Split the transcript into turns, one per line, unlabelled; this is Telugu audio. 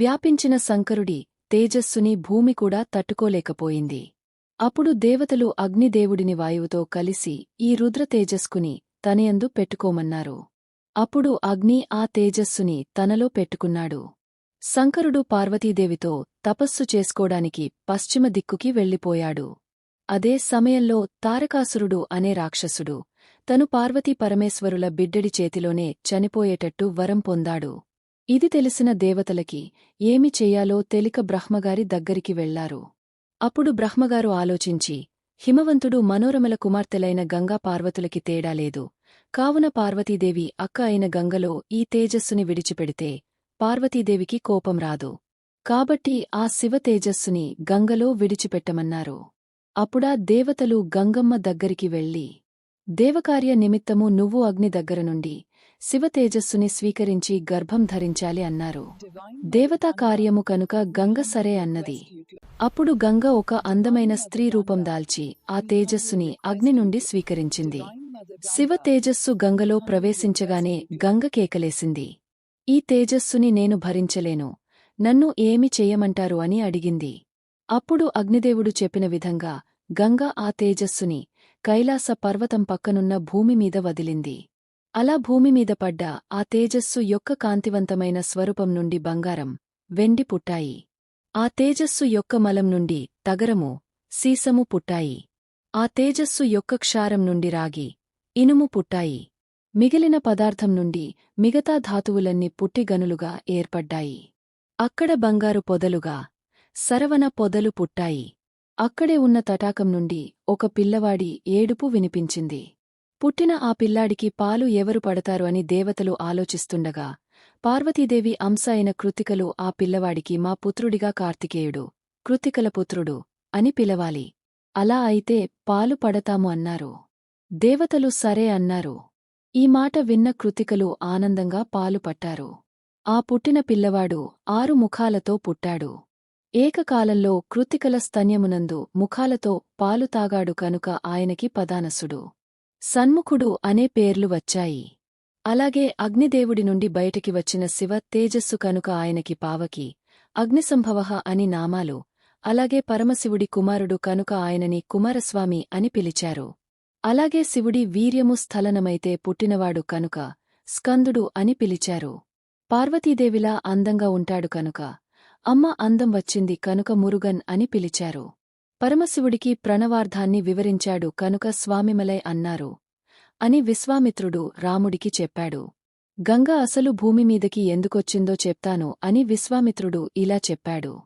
వ్యాపించిన శంకరుడి తేజస్సుని భూమి కూడా తట్టుకోలేకపోయింది. అప్పుడు దేవతలు అగ్నిదేవుడిని వాయువుతో కలిసి ఈ రుద్ర తేజస్కుని తనయందు పెట్టుకోమన్నారు. అప్పుడు అగ్ని ఆ తేజస్సుని తనలో పెట్టుకున్నాడు. శంకరుడు పార్వతీదేవితో తపస్సు చేసుకోడానికి పశ్చిమ దిక్కుకి వెళ్ళిపోయాడు. అదే సమయంలో తారకాసురుడు అనే రాక్షసుడు తను పార్వతీ పరమేశ్వరుల బిడ్డడి చేతిలోనే చనిపోయేటట్టు వరం పొందాడు. ఇది తెలిసిన దేవతలకి ఏమి చెయ్యాలో తెలిక బ్రహ్మగారి దగ్గరికి వెళ్ళారు. అప్పుడు బ్రహ్మగారు ఆలోచించి హిమవంతుడు మనోరమల కుమార్తెలైన గంగా పార్వతులకి తేడా లేదు. కావున పార్వతీదేవి అక్క అయిన గంగలో ఈ తేజస్సుని విడిచిపెడితే పార్వతీదేవికి కోపం రాదు. కాబట్టి ఆ శివ తేజస్సుని గంగలో విడిచిపెట్టమన్నారు. అప్పుడా దేవతలు గంగమ్మ దగ్గరికి వెళ్ళి దేవకార్య నిమిత్తము నువ్వు అగ్ని దగ్గర నుండి శివ తేజస్సుని స్వీకరించి గర్భం ధరించాలి అన్నారు. దేవతా కార్యము కనుక గంగ సరే అన్నది. అప్పుడు గంగ ఒక అందమైన స్త్రీ రూపం దాల్చి ఆ తేజస్సుని అగ్ని నుండి స్వీకరించింది. శివ తేజస్సు గంగలో ప్రవేశించగానే గంగ కేకలేసింది. ఈ తేజస్సుని నేను భరించలేను. నన్ను ఏమి చేయమంటారు అని అడిగింది. అప్పుడు అగ్నిదేవుడు చెప్పిన విధంగా గంగ ఆ తేజస్సుని కైలాస పర్వతం పక్కనున్న భూమిమీద వదిలింది. అలా భూమిమీద పడ్డ ఆ తేజస్సు యొక్క కాంతివంతమైన స్వరూపం నుండి బంగారం వెండి పుట్టాయి. ఆ తేజస్సు యొక్క మలం నుండి తగరము సీసము పుట్టాయి. ఆ తేజస్సు యొక్క క్షారం నుండి రాగి ఇనుము పుట్టాయి. మిగిలిన పదార్థం నుండి మిగతా ధాతువులన్నీ పుట్టిగనులుగా ఏర్పడ్డాయి. అక్కడ బంగారు పొదలుగా సరవన పొదలు పుట్టాయి. అక్కడే ఉన్న తటాకం నుండి ఒక పిల్లవాడి ఏడుపు వినిపించింది. పుట్టిన ఆ పిల్లాడికి పాలు ఎవరు పడతారు అని దేవతలు ఆలోచిస్తుండగా పార్వతీదేవి అంశ అయిన కృతికలు ఆ పిల్లవాడికి మా పుత్రుడిగా కార్తికేయుడు కృతికల పుత్రుడు అని పిలవాలి. అలా అయితే పాలు పడతాము అన్నారు. దేవతలు సరే అన్నారు. ఈ మాట విన్న కృతికలు ఆనందంగా పాలు పట్టారు. ఆ పుట్టిన పిల్లవాడు ఆరు ముఖాలతో పుట్టాడు. ఏకకాలంలో కృతికల స్తన్యమునందు ముఖాలతో పాలు తాగాడు కనుక ఆయనకి పదానసుడు. సన్ముఖుడు అనే పేర్లు వచ్చాయి. అలాగే అగ్నిదేవుడి నుండి బయటికి వచ్చిన శివ తేజస్సు కనుక ఆయనకి పావకి అగ్నిసంభవ అని నామాలు అలాగే పరమశివుడి కుమారుడు కనుక ఆయనని కుమారస్వామి అని పిలిచారు. అలాగే శివుడి వీర్యము స్థలనమైతే పుట్టినవాడు కనుక స్కందుడు అని పిలిచారు. పార్వతీదేవిలా అందంగా ఉంటాడు కనుక అమ్మ అందం వచ్చింది కనుక మురుగన్ అని పిలిచారు. పరమశివుడికి ప్రణవార్థాన్ని వివరించాడు కనుక స్వామిమలై అన్నారు. అని విశ్వామిత్రుడు రాముడికి చెప్పాడు. గంగ అసలు భూమిమీదకి ఎందుకొచ్చిందో చెప్తాను అని విశ్వామిత్రుడు ఇలా చెప్పాడు.